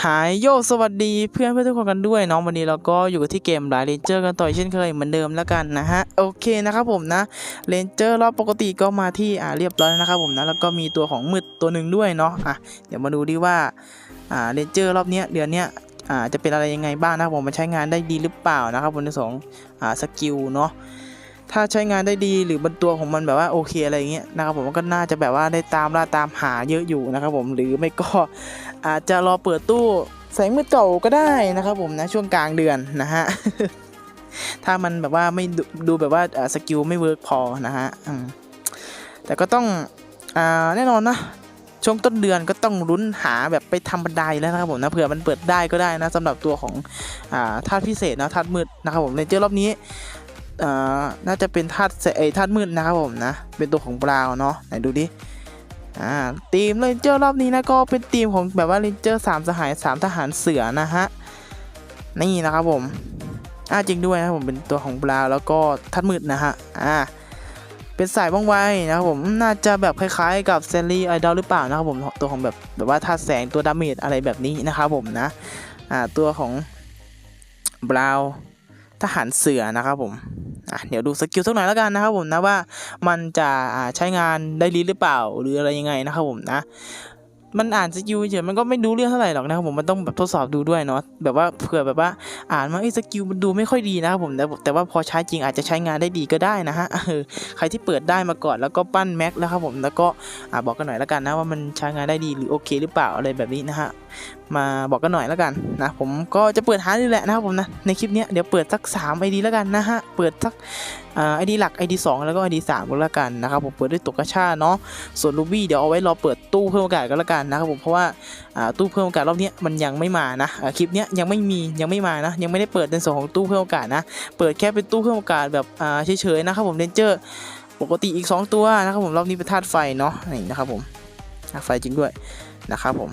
หายโยสวัสดีเพื่อนเพื่อนทุกคนกันด้วยเนาะวันนี้เราก็อยู่กับที่เกมไลน์เรนเจอร์กันต่ออีกเช่นเคยเหมือนเดิมแล้วกันนะฮะโอเคนะครับผมนะเรนเจอร์รอบปกติก็มาที่อ่าเรียบร้อยแล้วนะครับผมนะแล้วก็มีตัวของมืดตัวหนึ่งด้วยเนาะอะเดี๋ยวมาดูดิว่าอ่าเรนเจอร์รอบเนี้ยเดือนเนี้ยอ่าจะเป็นอะไรยังไงบ้างนะครับผมมันใช้งานได้ดีหรือเปล่านะครับผมในสองอ่าสกิลเนาะ ถ้าใช้งานได้ดีหรือบนตัวของมันแบบว่าโอเคอะไรอย่างเงี้ยนะครับผมก็น่าจะแบบว่าได้ตามล่าตามหาเยอะอยู่นะครับผมหรือไม่ก็อาจจะรอเปิดตู้แสงมืดเก่าก็ได้นะครับผมนะช่วงกลางเดือนนะฮะถ้ามันแบบว่าไม่ดูดูแบบว่าสกิลไม่เวิร์กพอนะฮะแต่ก็ต้องอแน่นอนนะช่วงต้นเดือนก็ต้องลุ้นหาแบบไปทำบันไดแล้วนะครับผมนะเผื่อมันเปิดได้ก็ได้นะสำหรับตัวของอาธาตุพิเศษนะธาตุมืดนะครับผมในเจอรอบนี้ น่าจะเป็นธาตุเสไอธาตุมืดนะครับผมนะ เป็นตัวของบราวนเนาะไหนดูดิอ่าทีมเรนเจอร์รอบนี้นะก็เป็นทีมของแบบว่าเรนเจอร์สามสหายสามทหารเสือนะฮะนี่นะครับผมอ่าจริงด้วยนะผมเป็นตัวของบราวแล้วก็ทัดมืดนะฮะอ่าเป็นสายว่องไวนะครับผมน่าจะแบบคล้ายๆ กับเซนลี่ไอดอลหรือเปล่านะครับผมตัวของแบบแบบว่าธาตุแสงตัวดาเมจอะไรแบบนี้นะครับผมนะอ่าตัวของบราว ทหารเสือนะครับผมอะเดี๋ยวดูสกิลสักหน่อยแล้วกันนะครับผมนะว่ามันจะใช้งานได้ดีหรือเปล่าหรืออะไรยังไงนะครับผมนะมันอ่านสกิลเฉยมันก็ไม่รู้เรื่องเท่าไหร่หรอกนะครับผมมันต้องแบบทดสอบดูด้วยเนาะแบบว่าเผื่อแบบว่าอ่านมาไอ้สกิลมันดูไม่ค่อยดีนะครับผมแต่แต่ว่าพอใช้จริงอาจจะใช้งานได้ดีก็ได้นะฮะใครที่เปิดได้มาก่อนแล้วก็ปั้นแม็กแล้วครับผมแล้วก็อ่าบอกกันหน่อยแล้วกันนะว่ามันใช้งานได้ดีหรือโอเคหรือเปล่าอะไรแบบนี้นะฮะ มาบอกกันหน่อยแล้วกันนะผมก็จะเปิดหานี่แหละนะครับผมนะในคลิปนี้เดี๋ยวเปิดสัก3 ID แล้วกันนะฮะเปิดสักไอดีหลัก ID 2 แล้วก็ ID 3ก็แล้วกันนะครับผมเปิดด้วยตกกระชาเนาะส่วนรูบี้เดี๋ยวเอาไว้รอเปิดตู้เพิ่มโอกาสก็แล้วกันนะครับผมเพราะว่าตู้เพิ่มโอกาสรอบนี้มันยังไม่มานะคลิปนี้ยังไม่มียังไม่มานะยังไม่ได้เปิดในส่วนของตู้เพิ่มโอกาสนะเปิดแค่เป็นตู้เพิ่มโอกาสแบบเฉยๆนะครับผมเรนเจอร์ปกติอีก 2 ตัวนะครับผมรอบนี้เป็นธาตุไฟเนาะนี่นะครับผมธาตุไฟจริงด้วยนะครับผม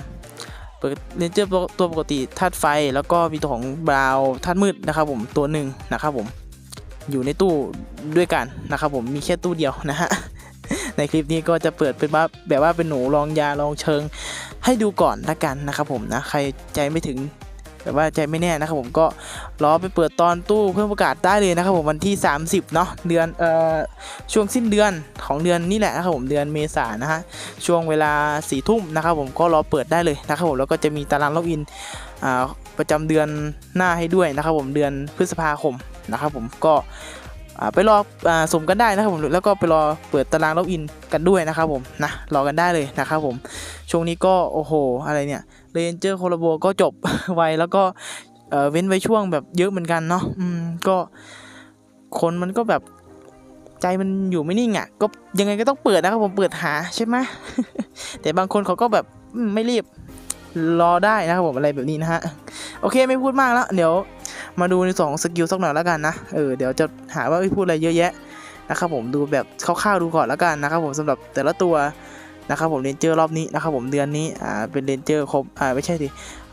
เรนเจอร์ตัวปกติธาตุไฟ แล้วก็มีตัวของบราวธาตุมืดนะครับผมตัวหนึ่งนะครับผมอยู่ในตู้ด้วยกันนะครับผมมีแค่ตู้เดียวนะฮะในคลิปนี้ก็จะเปิดเป็นว่าแบบว่าเป็นหนูลองยาลองเชิง ให้ดูก่อนละกันนะครับผมนะใครใจไม่ถึง แต่ว่าใจไม่แน่นะครับผมก็รอไปเปิดตอนตู้เพิ่มประกาศได้เลยนะครับผมวันที่ 30เนาะเดือนเอ่อช่วงสิ้นเดือนของเดือนนี่แหละนะครับผมเดือนเมษานะฮะช่วงเวลาสี่ทุ่มนะครับผมก็รอเปิดได้เลยนะครับผมแล้วก็จะมีตารางล็อกอินอ่าประจำเดือนหน้าให้ด้วยนะครับผมเดือนพฤษภาคมนะครับผมก็ ไปรออสุ่มกันได้นะครับผมแล้วก็ไปรอเปิดตารางล็อกอินกันด้วยนะครับผมนะรอกันได้เลยนะครับผมช่วงนี้ก็โอ้โหอะไรเนี่ยเรนเจอร์โคลาโบก็จบไวแล้วก็เว้นไว้ช่วงแบบเยอะเหมือนกันเนาะอืมก็คนมันก็แบบใจมันอยู่ไม่นิ่งอะ ก็ยังไงก็ต้องเปิดนะครับผมเปิดหาใช่ไหมแต่บางคนเขาก็แบบไม่รีบรอได้นะครับผมอะไรแบบนี้นะฮะโอเคไม่พูดมากแล้ว เดี๋ยว มาดูในสองสกิลสักหน่อยแล้วกันนะ เออเดี๋ยวจะหาว่าพูดอะไรเยอะแยะนะครับผมดูแบบคร่าวๆดูก่อนแล้วกันนะครับผมสำหรับแต่ละตัวนะครับผมเรนเจอร์รอบนี้นะครับผมเดือนนี้อ่าเป็นเรนเจอร์ครบอ่าไม่ใช่ดิ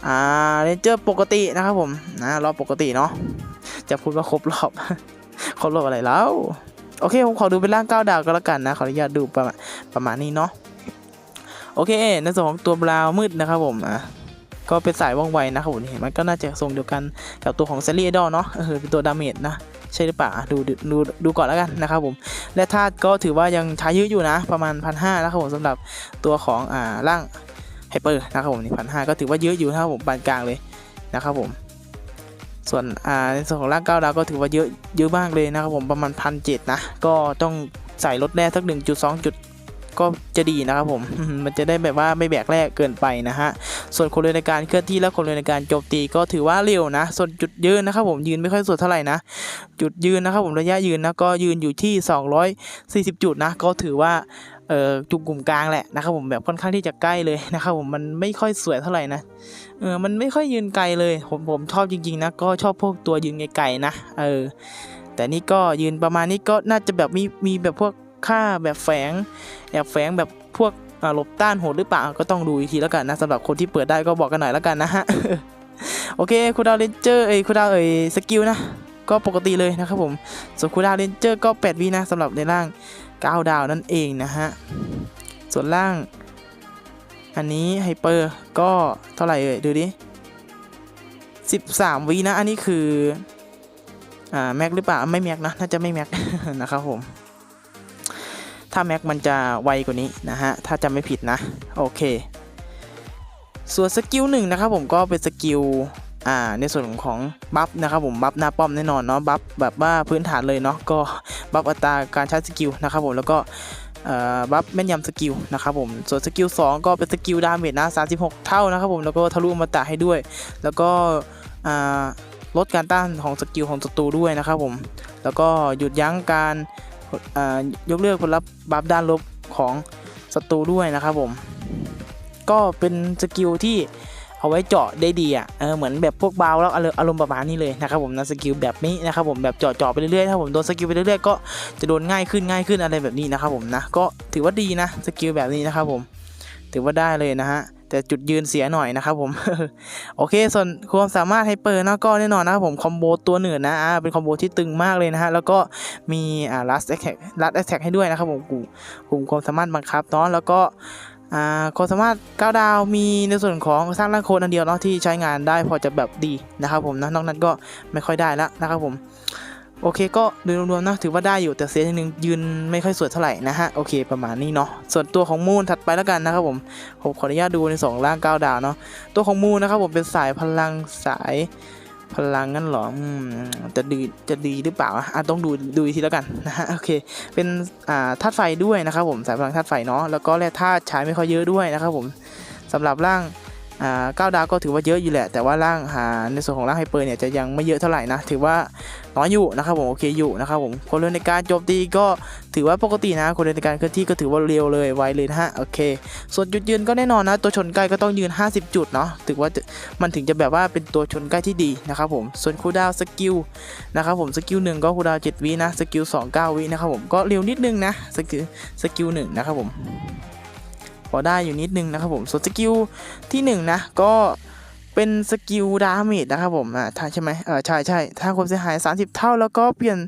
อ่าเรนเจอร์ปกตินะครับผมนะรอบปกติเนาะจะพูดว่าครบรอบครบรอบอะไรแล้วโอเคผมขอดูเป็นร่างเก้าดาวก็แล้วกันนะขออนุญาตดูประมาณประมาณนี้เนาะโอเคในส่วนของตัวบราวมืดนะครับผมอะ ก็เป็นสายว่องไวนะครับผมเห็นมันก็น่าจะทรงเดียวกันกับตัวของเซรีไอดอลเนาะเออเป็นตัวดาเมจนะใช่หรือเปล่าดูดูดูก่อนแล้วกันนะครับผมและธาตุก็ถือว่ายังใช้เยอะอยู่นะประมาณพันห้านะครับผมสำหรับตัวของอ่าร่างไฮเปอร์นะครับผมนี่พันห้าก็ถือว่าเยอะอยู่นะครับผมปานกลางเลยนะครับผมส่วนอ่าในส่วนของร่างเก้าดาวก็ถือว่าเยอะเยอะมากเลยนะครับผมประมาณพันเจ็ดนะก็ต้องใส่ลดแร่สักหนึ่งจุดสองจุด ก็จะดีนะครับผม มันจะได้แบบว่าไม่แบกแร่เกินไปนะฮะ ส่วนคนเรือในการเคลื่อนที่และคนเรือในการโจมตีก็ถือว่าเร็วนะ ส่วนจุดยืนนะครับผมยืนไม่ค่อยสุดเท่าไหร่นะ จุดยืนนะครับผมระยะยืนนะก็ยืนอยู่ที่ 240 จุดนะ ก็ถือว่าเอ่อจุดกลุ่มกลางแหละนะครับผมแบบค่อนข้างที่จะใกล้เลยนะครับผมมันไม่ค่อยสวยเท่าไหร่นะเออมันไม่ค่อยยืนไกลเลยผมผมชอบจริงๆนะก็ชอบพวกตัวยืนไกลๆนะเออแต่นี่ก็ยืนประมาณนี้ก็น่าจะแบบมีมีแบบพวก ค่าแบบแฝงแอบแฝงแบบพวกหลบต้านโหดหรือเปล่าก็ต้องดูอีกทีแล้วกันนะสำหรับคนที่เปิดได้ก็บอกกันหน่อยแล้วกันนะฮะโอเคคูดาวเรนเจอร์เอ้ยคูดาวเอ้ยสกิลนะก็ปกติเลยนะครับผมส่วนคูดาวเรนเจอร์ก็8วินะสำหรับในร่าง 9 ดาวนั่นเองนะฮะส่วนล่าง อันนี้ไฮเปอร์ก็เท่าไหร่เอ่ยดูดิ13วินะอันนี้คืออ่าแม็กหรือเปล่าไม่แม็กนะน่าจะไม่แม็กนะครับผม ถ้าแม็กมันจะไวกว่านี้นะฮะ ถ้าจำไม่ผิดนะ โอเค ส่วนสกิลหนึ่งนะครับผมก็เป็นสกิลอ่าในส่วนของบัฟนะครับผมบัฟหน้าป้อมแน่นอนเนาะบัฟแบบว่าพื้นฐานเลยเนาะก็บัฟอัตราการใช้สกิลนะครับผมแล้วก็บัฟแม่นยำสกิลนะครับผม ส่วนสกิล2ก็เป็นสกิลดาเมจนะ 36 เท่านะครับผม แล้วก็ทะลุอมตะให้ด้วย แล้วก็ลดการต้านของสกิลของศัตรูด้วยนะครับผม แล้วก็หยุดยั้งการ ยกเลิกผลลัพธ์บัฟด้านลบของศัตรูด้วยนะครับผม ก็เป็นสกิลที่เอาไว้เจาะได้ดีอะเออเหมือนแบบพวกบาวแล้วอารมณ์อารมณ์ประมาณนี้เลยนะครับผมนะสกิลแบบนี้นะครับผมแบบเจาะเจาะไปเรื่อยๆถ้าผมโดนสกิลไปเรื่อยๆก็จะโดนง่ายขึ้นง่ายขึ้นอะไรแบบนี้นะครับผมนะก็ถือว่าดีนะสกิลแบบนี้นะครับผมถือว่าได้เลยนะฮะ แต่จุดยืนเสียหน่อยนะครับผมโอเคส่วนความสามารถไฮเปอร์นะก็แน่นอนนะครับผมคอมโบตัวเหนือนะอ่าเป็นคอมโบที่ตึงมากเลยนะฮะแล้วก็มีอ่า last attack last attack ให้ด้วยนะครับผมกลุ่มกลุ่มความสามารถบังคับเนาะแล้วก็ความสามารถ9ดาวมีในส่วนของสร้างร่างโคดอันเดียวเนาะที่ใช้งานได้พอจะแบบดีนะครับผมนะนอกนั้นก็ไม่ค่อยได้แล้วนะครับผม โอเคก็โดยรวมๆนะถือว่าได้อยู่แต่เสียอย่างหนึ่งยืนไม่ค่อยสวยเท่าไหร่นะฮะโอเคประมาณนี้เนาะส่วนตัวของมูนถัดไปแล้วกันนะครับผมผมขออนุญาตดูในสองร่าง9ดาวเนาะตัวของมูนนะครับผมเป็นสายพลังสายพลังงั้นหรอจะดีจะดีหรือเปล่าอะต้องดูดูอีกทีแล้วกันนะฮะโอเค เป็นอ่าธาตุไฟด้วยนะครับผมสายพลังธาตุไฟเนาะแล้วก็แร่ธาตุใช้ไม่ค่อยเยอะด้วยนะครับผมสำหรับร่าง เก้าดาวก็ถือว่าเยอะอยู่แหละ แต่ว่าร่างหาในส่วนของร่างไฮเปอร์เนี่ยจะยังไม่เยอะเท่าไหร่นะ ถือว่าน้อยอยู่นะครับผมโอเคอยู่นะครับผมคนเร็วในการโจมตีก็ถือว่าปกตินะคนเร็วในการเคลื่อนที่ก็ถือว่าเร็วเลยไวเลยนะฮะโอเค ส่วนจุดยืนก็แน่นอนนะ ตัวชนใกล้ก็ต้องยืน 50 จุดเนาะถือว่ามันถึงจะแบบว่าเป็นตัวชนใกล้ที่ดีนะครับผมส่วนคูดาวสกิลนะครับผมสกิลหนึ่งก็คูดาว7วินะสกิล2 9วินะครับผมก็เร็วนิดนึงนะสกิลสกิลหนึ่งนะครับผม อได้อยู่นิดนึงนะครับผมส่วนสกิลที่1นงนะก็เป็นสกิลดาเมจนะครับผมอ่าใช่ไหมเออใช่ใช่ถ้าความเสียหาย 30 เท่าแล้วก็เปลี่ยน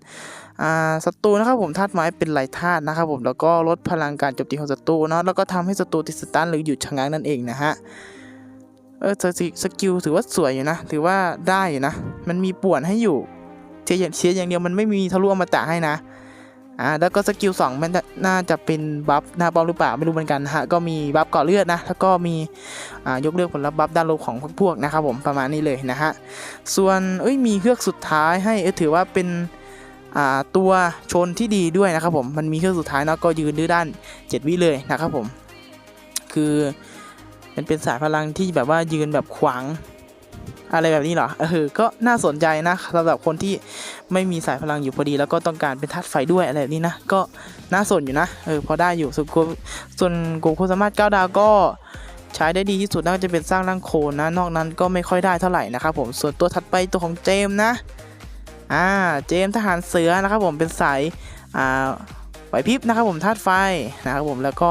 อ่าศัตรูนะครับผมธาตุไม้เป็นไหลธาตุนะครับผมแล้วก็ลดพลังการโจมตีของศัตรูเนาะแล้วก็ทำให้ศัตรูติดสตันหรือหยุดชะงักนั่นเองนะฮะเออสกิสกิลถือว่าสวยอยู่นะถือว่าได้อยู่นะ มันมีป่วนให้อยู่เชียร์เชียร์อย่างเดียวมันไม่มีทะลุอมตะให้นะ อ่าแล้วก็สกิล2มันน่าจะเป็นบัฟหน้าป้อมหรือเปล่าไม่รู้เหมือนกันฮะก็มีบัฟเกาะเลือดนะแล้วก็มีอ่ายกเลิกผลลัพธ์บัฟด้านลบของพวกพวกนะครับผมประมาณนี้เลยนะฮะส่วนเอ้ยมีเครื่องสุดท้ายให้เอ้ยถือว่าเป็นอ่าตัวชนที่ดีด้วยนะครับผมมันมีเครื่องสุดท้ายเนาะก็ยืนดื้อด้าน 7 วิเลยนะครับผมคือมันเป็นสายพลังที่แบบว่ายืนแบบขวาง อะไรแบบนี้เหรอเออก็น่าสนใจนะสำหรับคนที่ไม่มีสายพลังอยู่พอดี แล้วก็ต้องการเป็นธาตุไฟด้วยอะไรแบบนี้นะก็น่าสนอยู่นะเออพอได้อยู่ส่วนกูส่วนกูคุสามารถ9ดาวก็ใช้ได้ดีที่สุดน่าจะเป็นสร้างร่างโคนนะ นอกนั้นก็ไม่ค่อยได้เท่าไหร่นะครับผมส่วนตัวถัดไปตัวของเจมนะอ่าเจมทหารเสือนะครับผมเป็นสายอ่า ไหวพริบนะครับผมธาตุไฟนะครับผมแล้วก็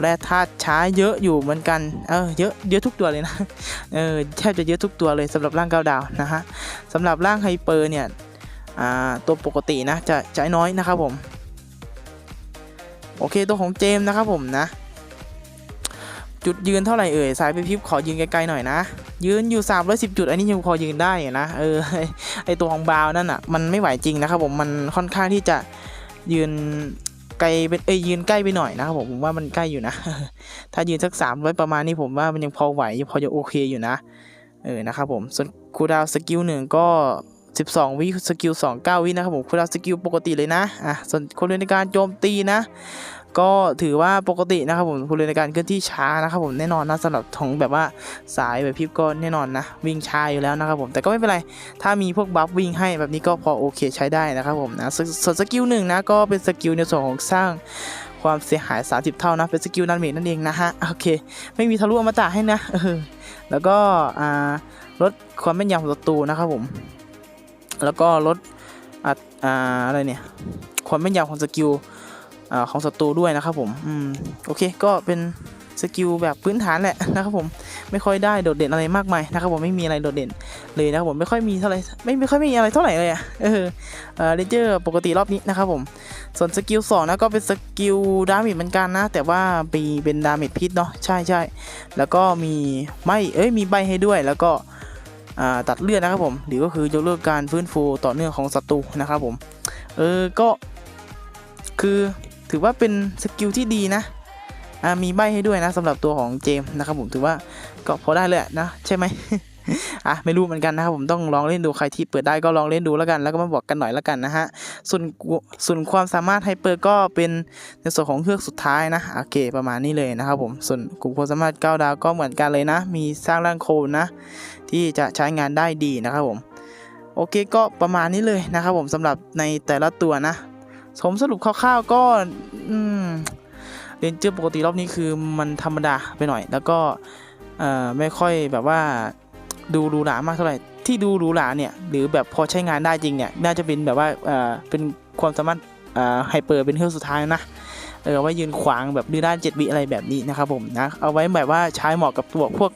แร่ธาตุช้าเยอะอยู่เหมือนกัน เออเยอะเยอะทุกตัวเลยนะ เออแทบจะเยอะทุกตัวเลยสำหรับร่างเก้าดาวนะฮะสำหรับร่างไฮเปอร์เนี่ยอ่าตัวปกตินะจะใช้น้อยนะครับผม โอเคตัวของเจมส์นะครับผมนะ จุดยืนเท่าไหร่เอ่ยสายไปพิบขอยืนไกลๆหน่อยนะ ยืนอยู่ 310 จุด อันนี้ยังพอยืนได้นะเออไอตัวของบาวนั่นอะมันไม่ไหวจริงนะครับผมมันค่อนข้างที่จะยืน ไกลเป็นเอ้ยยืนใกล้ไปหน่อยนะครับผมผมว่ามันใกล้อยู่นะ ถ้ายืนสักสามร้อยประมาณนี้ผมว่ามันยังพอไหวพอจะโอเคอยู่นะเออนะครับผมส่วนคูดาวสกิลหนึ่งก็ 12 วิสกิล2 9 วินะครับผมครูดาวสกิลปกติเลยนะอะส่วนคนเรียนในการโจมตีนะ ก็ถือว่าปกตินะครับผมคุณเรียนในการเคลื่อนที่ช้านะครับผมแน่นอนนะสำหรับของแบบว่าสายแบบพิบก็แน่นอนนะวิ่งช้าอยู่แล้วนะครับผมแต่ก็ไม่เป็นไรถ้ามีพวกบัฟวิ่งให้แบบนี้ก็พอโอเคใช้ได้นะครับผมนะส่วนสกิลหนึ่งนะก็เป็นสกิลในส่วนของสร้างความเสียหาย 30 เท่านะ เป็นสกิลนันเมทนั่นเองนะฮะ โอเค ไม่มีทะลุอมตะให้นะเออแล้วก็ลดความแม่นยำของศัตรูนะครับผม แล้วก็ลดออะไรเนี่ย ความแม่นยำของสกิล อของศัตรูด้วยนะครับผมอืมโอเคก็เป็นสกิลแบบพื้นฐานแหละนะครับผมไม่ค่อยได้โดดเด่นอะไรมากมายนะครับผมไม่มีอะไรโดดเด่นเลยนะครับผมไม่ค่อยมีเท่าไหร่ไม่ไม่ค่อยมีอะไรเท่าไหร่เลยอะเออเออเรนเจอร์ปกติรอบนี้นะครับผมส่วนสกิลสองนะก็เป็นสกิลดาเมจเหมือนกันนะ แต่ว่าปีเป็นดาเมจพิษเนาะใช่ใช่แล้วก็มีไม่เอ้ยมีใบให้ด้วยแล้วก็ตัดเลือดนะครับผมหรือก็คือยกเลิกการฟื้นฟูต่อเนื่องของศัตรูนะครับผมเออก็คือ ถือว่าเป็นสกิลที่ดีนะมีใบให้ด้วยนะสำหรับตัวของเจมนะครับผมถือว่าก็พอได้เลยนะใช่ไหมอะไม่รู้เหมือนกันนะครับผมต้องลองเล่นดูใครที่เปิดได้ก็ลองเล่นดูแล้วกันแล้วก็มาบอกกันหน่อยแล้วกันนะฮะส่วนส่วนความสามารถไฮเปอร์ก็เป็นในส่วนของเครื่องสุดท้ายนะโอเคประมาณนี้เลยนะครับผมส่วนกลุ่มความสามารถ9ดาวก็เหมือนกันเลยนะ มีสร้างร่างโคลนนะที่จะใช้งานได้ดีนะครับผมโอเคก็ประมาณนี้เลยนะครับผมสำหรับในแต่ละตัวนะ ผมสรุปคร่าวๆก็อืมเรนเจอร์ปกติรอบนี้คือมันธรรมดาไปหน่อย แล้วก็เอ่อไม่ค่อยแบบว่าดูหรูหรามากเท่าไหร่ที่ดูหรูหราเนี่ยหรือแบบพอใช้งานได้จริงเนี่ยน่าจะเป็นแบบว่าเอ่อเป็นความสามารถเอ่อไฮเปอร์เป็นเครื่องสุดท้ายนะเออเอาไว้ยืนขวางแบบดื้อด้าน 7 วิอะไรแบบนี้นะครับผมนะ เอาไว้แบบว่าใช้เหมาะกับตัวพวก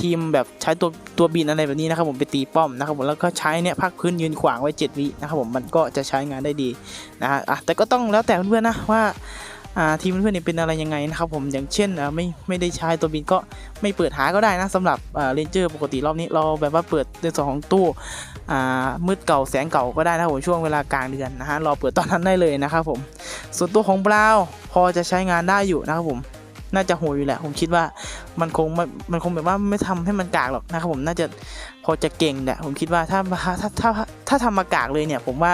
ทีมแบบใช้ตัวตัวบินอะไรแบบนี้นะครับผมไปตีป้อมนะครับผมแล้วก็ใช้เนี่ยภาคพื้นยืนขวางไว้ 7 วินะครับผมมันก็จะใช้งานได้ดีนะฮะแต่ก็ต้องแล้วแต่เพื่อนๆนะว่าทีมเพื่อนๆเนี่เป็นอะไรยังไงนะครับผมอย่างเช่นไม่ไม่ได้ใช้ตัวบินก็ไม่เปิดหาก็ได้นะสำหรับเรนเจอร์ปกติรอบนี้เราแบบว่าเปิดในส่วนของตู้มืดเก่าแสงเก่าก็ได้นะครับผมช่วงเวลากลางเดือนนะฮะรอเปิดตอนนั้นได้เลยนะครับผมส่วนตัวของบราวน์พอจะใช้งานได้อยู่นะครับผม น่าจะโหอยู่แหละ ผมคิดว่ามันคงมันคงแบบว่าไม่ทำให้มันกากหรอกนะครับผมน่าจะพอจะเก่งแหละผมคิดว่าถ้าถ้าถ้าถ้าถาทำมากากเลยเนี่ย ผมว่า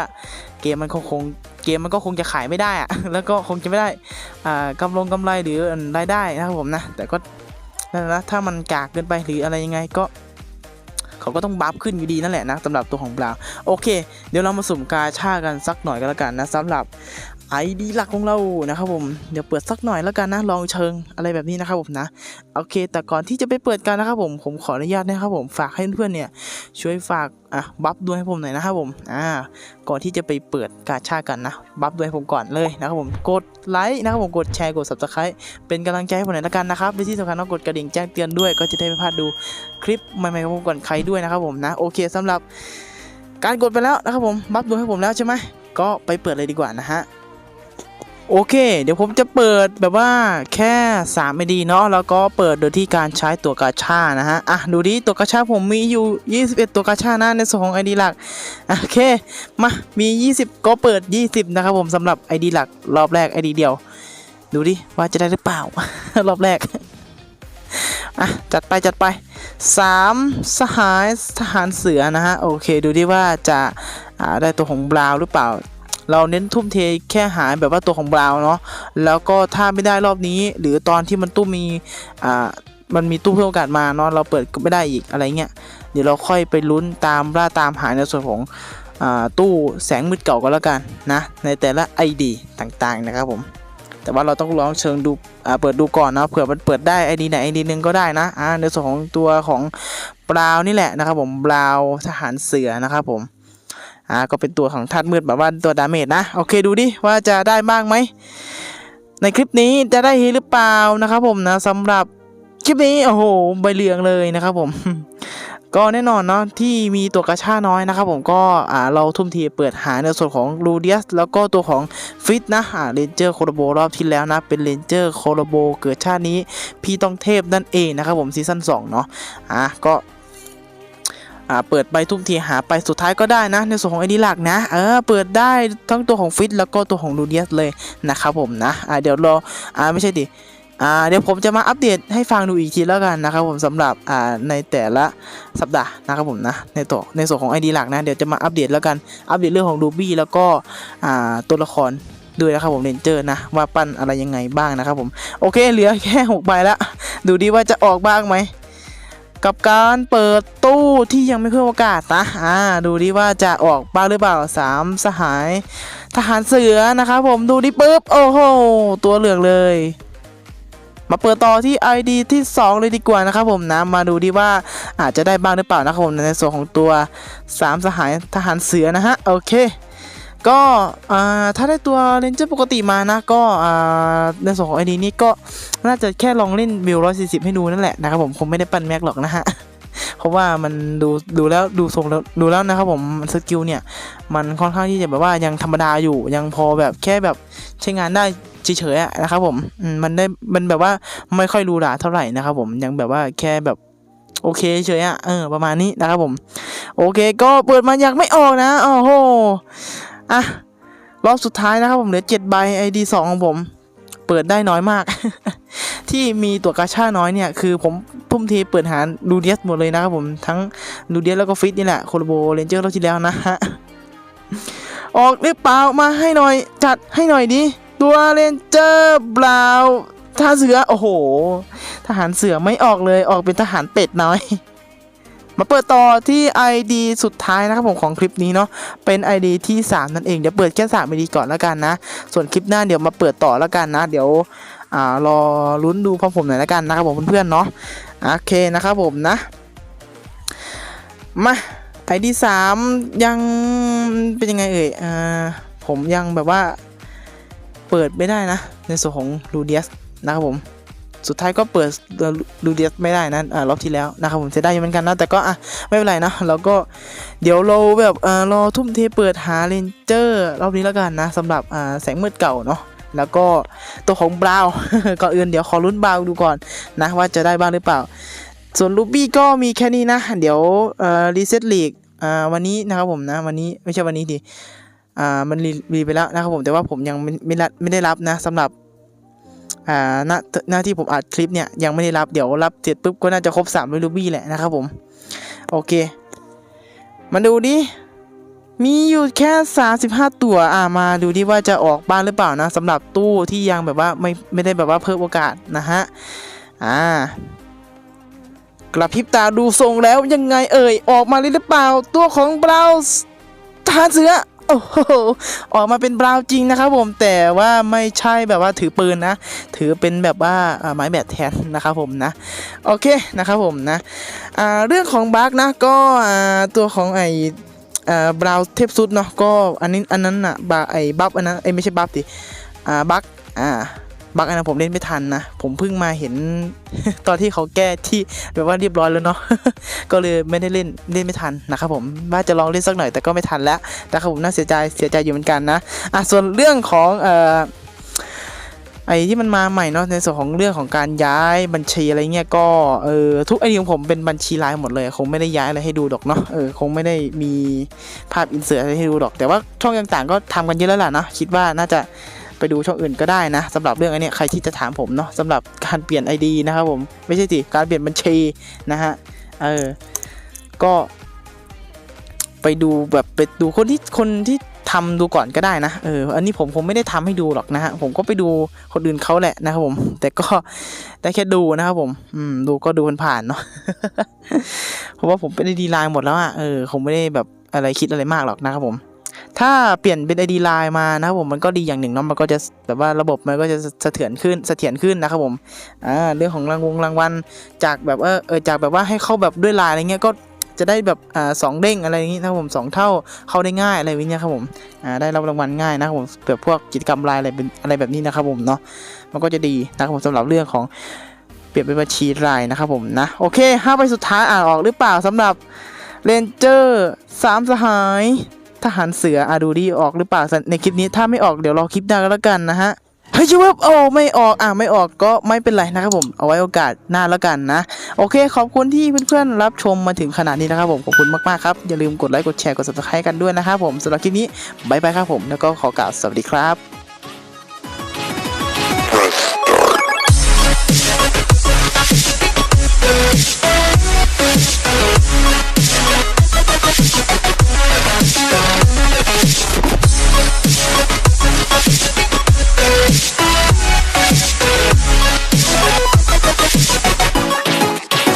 เกมมันคงคงเกมมันก็คงจะขายไม่ได้อะแล้วก็คงจะไม่ได้อ่ากำลงกำไรหรือรายได้นะครับผมนะ แต่ก็นั่นนะถ้ามันกากเกินไปหรืออะไรยังไงก็เขาก็ต้องบัฟขึ้นอยู่ดีนั่นแหละนะสำหรับตัวของบราวโอเค เดี๋ยวเรามาสุ่มกาชากันสักหน่อยกันแล้วกันนะสำหรับ ไอดีหลักของเรานะครับผมเดี๋ยวเปิดสักหน่อยแล้วกันนะลองเชิงอะไรแบบนี้นะครับผมนะโอเค แต่ก่อนที่จะไปเปิดกันนะครับผมผมขออนุญาตนะครับผมฝากให้เพื่อนๆเนี่ยช่วยฝากอะบัฟด้วยให้ผมหน่อยนะครับผมอ่าก่อนที่จะไปเปิดกาชากันนะบัฟด้วยให้ผมก่อนเลยนะครับผมกดไลค์นะครับผมกดแชร์กด subscribe เป็นกำลังใจให้ผมหน่อยละกันนะครับและที่สำคัญต้องกดกระดิ่งแจ้งเตือนด้วย ก็จะได้ไม่พลาดดูคลิปใหม่ๆของผมก่อนใครด้วยนะครับผมนะโอเคสำหรับการกดไปแล้วนะครับผมบัฟด้วยให้ผมแล้วใช่ไหมก็ไปเปิดเลยดีกว่านะฮะ โอเค เดี๋ยวผมจะเปิดแบบว่าแค่3ไม่ดีเนาะแล้วก็เปิดโดยที่การใช้ตัวกาชานะฮะอะดูดิตัวกาชาผมมีอยู่ 21 ตัวกาชานะในส่วนของ ID หลักโอเคมามี 20 ก็เปิด 20 นะครับผมสำหรับ ID หลักรอบแรก ID เดียว ดูดิว่าจะได้หรือเปล่า รอบแรกอะจัดไปจัดไป 3 สหายทหารเสือนะฮะโอเค ดูดิว่าจะได้ตัวของบราวหรือเปล่า เราเน้นทุ่มเทแค่หาแบบว่าตัวของบราวน์เนาะแล้วก็ถ้าไม่ได้รอบนี้ หรือตอนที่มันตู้มีอ่ามันมีตู้เพิ่มโอกาสมาเนาะเราเปิดก็ไม่ได้อีกอะไรเงี้ยเดี๋ยวเราค่อยไปลุ้นตามล่าตามหาในส่วนของอ่าตู้แสงมืดเก่าก็แล้วกันนะในแต่ละ ID ต่างๆนะครับผมแต่ว่าเราต้องลองเชิงดูเปิดดูก่อนนะเผื่อมันเปิดได้ ID ไหน ID หนึ่งก็ได้นะในส่วนของตัวของบราวน์นี่แหละนะครับผมบราวน์ทหารเสือนะครับผม อ่าก็เป็นตัวของธาตุมืดแบบว่าตัวดาเมจนะ โอเคดูดิว่าจะได้บ้างไหม ในคลิปนี้จะได้หรือเปล่านะครับผมนะสำหรับคลิปนี้โอ้โหใบเหลืองเลยนะครับผมก็แน่นอนเนาะที่มีตัวกระชาน้อยนะครับผมก็อ่าเราทุ่มทีเปิดหาในส่วนของลูเดียสแล้วก็ตัวของฟิตนะอ่าเรนเจอร์โคโรโบรอบที่แล้วนะ เป็นเรนเจอร์โคโรโบเกิดชาตินี้ พี่ต้องเทพนั่นเองนะครับผมซีซั่น2เนาะอะก็ อ่าเปิดไปทุ่มทีหาไปสุดท้ายก็ได้นะในส่วนของไอดีหลักนะเออเปิดได้ทั้งตัวของฟิตแล้วก็ตัวของลูเดียสเลยนะครับผมนะอ่าเดี๋ยวรออ่าไม่ใช่ดิอ่าเดี๋ยวผมจะมาอัปเดตให้ฟังดูอีกทีแล้วกันนะครับผมสำหรับอ่าในแต่ละสัปดาห์นะครับผมนะในตัวในส่วนของไอดีหลักนะเดี๋ยวจะมาอัปเดตแล้วกันอัปเดตเรื่องของรูบี้แล้วก็อ่าตัวละครด้วยนะครับผมเรนเจอร์นะว่าปั้นอะไรยังไงบ้างนะครับผมโอเคเหลือแค่หกใบละดูดีว่าจะออกบ้างไหม กับการเปิดตู้ที่ยังไม่เพิ่มโอกาสนะอ่าดูดิว่าจะออกบ้างหรือเปล่าสามสหายทหารเสือนะครับผมดูดิปุ๊บโอ้โหตัวเหลืองเลย มาเปิดต่อที่ ID ที่ 2 เลยดีกว่านะครับผมนะมาดูดิว่าอาจจะได้บ้างหรือเปล่านะครับผมในส่วนของตัว 3 สหายทหารเสือนะฮะโอเค ก็ถ้าได้ตัวเรนเจอร์ปกติมานะ ก็ในส่วนของ ID นี้ก็น่าจะแค่ลองเล่นวิว140ให้ดูนั่นแหละนะครับผมคงไม่ได้ปั้นแม็กหรอกนะฮะเพราะว่ามันดูดูแล้วดูทรงแล้วดูแล้วนะครับผมสกิลเนี่ยมันค่อนข้างที่จะแบบว่ายังธรรมดาอยู่ยังพอแบบแค่แบบใช้งานได้เฉยๆนะครับผมมมันได้มันแบบว่าไม่ค่อยรูหราเท่าไหร่นะครับผมยังแบบว่าแค่แบบโอเคเฉยอะเออประมาณนี้นะครับผม โอเคก็เปิดมาอยากไม่ออกนะโอ้โห อะ รอบสุดท้ายนะครับผมเหลือเจ็ดใบ ID สองของผม เปิดได้น้อยมาก ที่มีตัวกาชาน้อยเนี่ย คือผมทุ่มเทเปิดหาลูเดียสหมดเลยนะครับผมทั้งลูเดียสแล้วก็ฟิตนี่แหละโคโลโบเรนเจอร์รอบที่แล้วนะฮะออกหรือเปล่ามาให้หน่อย จัดให้หน่อยดิตัวเรนเจอร์บราวน์ทหารเสือ โอ้โห ทหารเสือไม่ออกเลยออกเป็นทหารเป็ดน้อย มาเปิดต่อที่ ID สุดท้ายนะครับผมของคลิปนี้เนาะเป็น ID ที่ 3 นั่นเองเดี๋ยวเปิดแค่3 ID ก่อนแล้วกันนะ ส่วนคลิปหน้าเดี๋ยวมาเปิดต่อแล้วกันนะ เดี๋ยวอ่ารอลุ้นดูพร้อมผมหน่อยแล้วกันนะครับผมเพื่อนๆเนาะโอเคนะครับผมนะมา ID 3ยังเป็นยังไงเอ่ยอ่าผมยังแบบว่าเปิดไม่ได้นะ ในส่วนของลูเดียสนะครับผม สุดท้ายก็เปิดลูเดียสไม่ได้นะอ่ารอบที่แล้วนะครับผมเสียดายเหมือนกันนะแต่ก็อะไม่เป็นไรนะเราก็เดี๋ยวเราแบบอ่ารอทุ่มเทเปิดหาเรนเจอร์รอบนี้แล้วกันนะสำหรับอ่าแสงมืดเก่าเนาะแล้วก็ตัวของบราวก่อนอื่นเดี๋ยวขอลุ้นบราวดูก่อนนะว่าจะได้บ้างหรือเปล่า ส่วนลูบี้ก็มีแค่นี้นะ เดี๋ยวเอ่อรีเซ็ตลีกอ่าวันนี้นะครับผมนะวันนี้ไม่ใช่วันนี้ดิอ่ามันรีรีไปแล้วนะครับผมแต่ว่าผมยังไม่ไม่ไม่ได้รับนะสำหรับ อ่าหน้าหน้าที่ผมอัดคลิปเนี่ยยังไม่ได้รับเดี๋ยวรับเสร็จปุ๊บก็น่าจะครบ3ามรูบี้แหละนะครับผม โอเค มาดูดิ มีอยู่แค่ 35 ตัวอ่ามาดูดิว่าจะออกบ้านหรือเปล่านะสำหรับตู้ที่ยังแบบว่าไม่ไม่ได้แบบว่าเพิ่มโอกาสนะฮะอ่ากระพริบตาดูทรงแล้วยังไงเอ่ยออกมาหรือเปล่า ตัวของบราวส์ทารเสือ โอ้โหออกมาเป็นบราวน์จริงนะครับผมแต่ว่าไม่ใช่แบบว่าถือปืนนะ ถือเป็นแบบว่าไม้แบตแทนนะครับผมนะโอเคนะครับผมนะเรื่องของบั๊กนะก็ตัวของไอ้บราวน์เทพสุดเนาะก็อันนี้อันนั้นอะบาไอ้บัฟอันนั้นไอ้ไม่ใช่บัฟดิอ่าบั๊กอ่า บั๊กอันผมเล่นไม่ทันนะ ผมเพิ่งมาเห็นตอนที่เขาแก้ที่แบบว่าเรียบร้อยแล้วเนาะก็เลยไม่ได้เล่นเล่นไม่ทันนะครับผมว่าจะลองเล่นสักหน่อยแต่ก็ไม่ทันแล้วนะครับผมน่าเสียใจเสียใจอยู่เหมือนกันนะอะส่วนเรื่องของเอ่อไอ้ที่มันมาใหม่เนาะในส่วนของเรื่องของการย้ายบัญชีอะไรเงี้ยก็เออทุกไอเดียของผมเป็นบัญชีไลน์หมดเลย คงไม่ได้ย้ายอะไรให้ดูดอกเนาะเออคงไม่ได้มีภาพอินเสิร์ตอะไรให้ดูดอก แต่ว่าช่องต่างๆ ก็ทำกันเยอะแล้วล่ะเนาะคิดว่าน่าจะ ไปดูช่องอื่นก็ได้นะสำหรับเรื่องอันนี้ใครที่จะถามผมเนาะสำหรับการเปลี่ยน ID นะครับผมไม่ใช่สิการเปลี่ยนบัญชีนะฮะเออก็ไปดูแบบไปดูคนที่คนที่ทำดูก่อนก็ได้นะ เออ อันนี้ผมคงไม่ได้ทำให้ดูหรอกนะฮะ ผมก็ไปดูคนอื่นเขาแหละนะครับผม แต่ก็ได้แค่ดูนะครับผม อืม ดูก็ดูผ่านๆเนาะ เพราะว่าผมเป็นดีไลน์หมดแล้วอะ เออคงไม่ได้แบบอะไรคิดอะไรมากหรอกนะครับผม ถ้าเปลี่ยนเป็นไอดีไลน์มานะครับผมมันก็ดีอย่างหนึ่งเนาะมันก็จะแบบว่าระบบมันก็จะเสถียรขึ้นเสถียรขึ้นนะครับผมอ่าเรื่องของรางวงรางวัลจากแบบว่าเออจากแบบว่าให้เข้าแบบด้วยไลน์อะไรเงี้ยก็จะได้แบบอ่าสองเด้งอะไรอย่างงี้นะครับผมสองเท่าเข้าได้ง่ายอะไรแบบนี้ครับผมอ่าได้รับรางวัลง่ายนะครับผมแบบพวกกิจกรรมไลน์อะไรเป็นอะไรแบบนี้นะครับผมเนาะมันก็จะดีนะครับผมสำหรับเรื่องของเปลี่ยนเป็นบัญชีรายนะครับผมนะโอเคห้าใบสุดท้ายอ่านออกหรือเปล่าสำหรับเรนเจอร์สามสหาย ทหารเสืออาดูดีออกหรือเปล่าในคลิปนี้ถ้าไม่ออกเดี๋ยวรอคลิปหน้าก็แล้วกันนะฮะเฮ้ยชิวบโอ้ไม่ออกอะไม่ออกก็ไม่เป็นไรนะครับผมเอาไว้โอกาสหน้าแล้วกันนะ โอเค ขอบคุณที่เพื่อนๆรับชมมาถึงขนาดนี้นะครับผมขอบคุณมากๆครับ อย่าลืมกดไลค์กดแชร์กด subscribe กันด้วยนะครับผมสำหรับคลิปนี้บายบายครับผมแล้วก็ขอกล่าวสวัสดีครับ